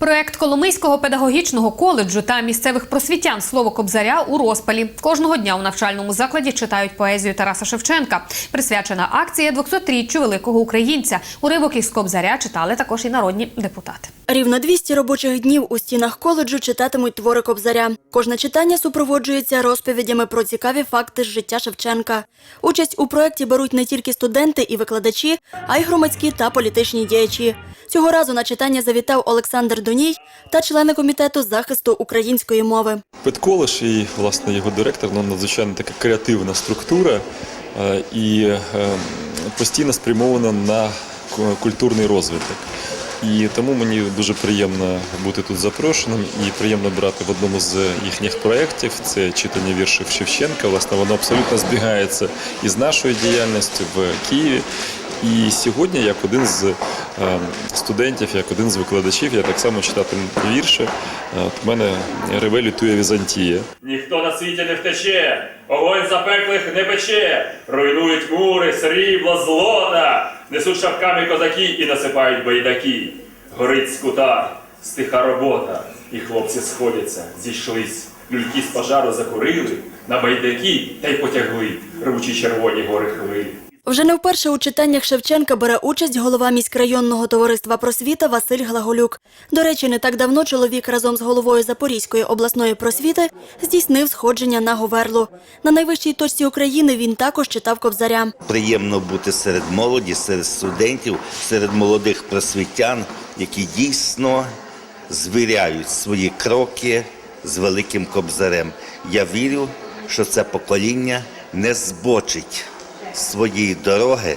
Проект Коломийського педагогічного коледжу та місцевих просвітян слово Кобзаря у розпалі. Кожного дня у навчальному закладі читають поезію Тараса Шевченка. Присвячена акція 200-річчю великого українця. Уривок із Кобзаря читали також і народні депутати. Рівно 200 робочих днів у стінах коледжу читатимуть твори Кобзаря. Кожне читання супроводжується розповідями про цікаві факти з життя Шевченка. Участь у проєкті беруть не тільки студенти і викладачі, а й громадські та політичні діячі. Цього разу на читання завітав Олександр Доній та члени комітету захисту української мови. Петколиш і власне його директор ну, надзвичайно така креативна структура е, і е, постійно спрямована на культурний розвиток. І тому мені дуже приємно бути тут запрошеним і приємно брати в одному з їхніх проєктів. Це читання віршів Шевченка. Власне, воно абсолютно збігається із нашою діяльністю в Києві. І сьогодні, як один з е, студентів, як один з викладачів, я так само читатиму вірші. Е, От мене реве лютує Візантія. Ніхто на світі не втече, огонь запеклих не пече, руйнують мури, срібла, злота, несуть шапками козаки і насипають байдаки. Горить скута, стиха робота, і хлопці сходяться, зійшлись. Люльки з пожару закурили, на байдаки та й потягли, рвучі червоні гори хвилі. Вже не вперше у читаннях Шевченка бере участь голова міськрайонного товариства просвіта Василь Глаголюк. До речі, не так давно чоловік разом з головою Запорізької обласної просвіти здійснив сходження на Говерлу. На найвищій точці України він також читав Кобзаря. приємно бути серед молоді, серед студентів, серед молодих просвітян, які дійсно звіряють свої кроки з великим кобзарем. Я вірю, що це покоління не збочить своєї дороги,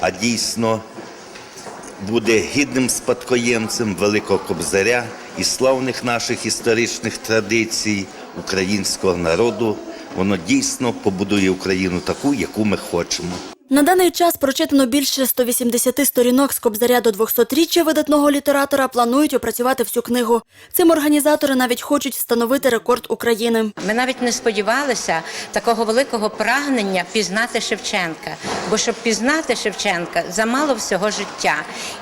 а дійсно буде гідним спадкоємцем великого кобзаря і славних наших історичних традицій українського народу. Воно дійсно побудує Україну таку, яку ми хочемо. На даний час прочитано більше 180 сторінок з Кобзаря до 200-річчя видатного літератора планують опрацювати всю книгу. Цим організатори навіть хочуть встановити рекорд України. Ми навіть не сподівалися такого великого прагнення пізнати Шевченка. Бо щоб пізнати Шевченка, замало всього життя.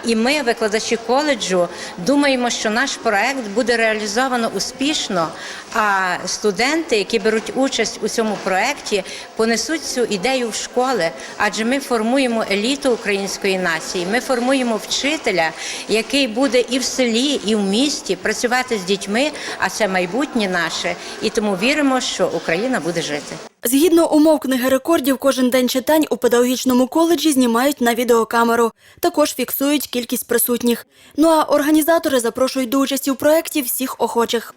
І ми, викладачі коледжу, думаємо, що наш проект буде реалізовано успішно. А студенти, які беруть участь у цьому проекті, понесуть цю ідею в школи. Адже ми формуємо еліту української нації. Ми формуємо вчителя, який буде і в селі, і в місті працювати з дітьми. А це майбутнє наше. І тому віримо, що Україна буде жити. Згідно умов книги рекордів, кожен день читань у педагогічному коледжі знімають на відеокамеру. Також фіксують кількість присутніх. Ну а організатори запрошують до участі в проєкті всіх охочих.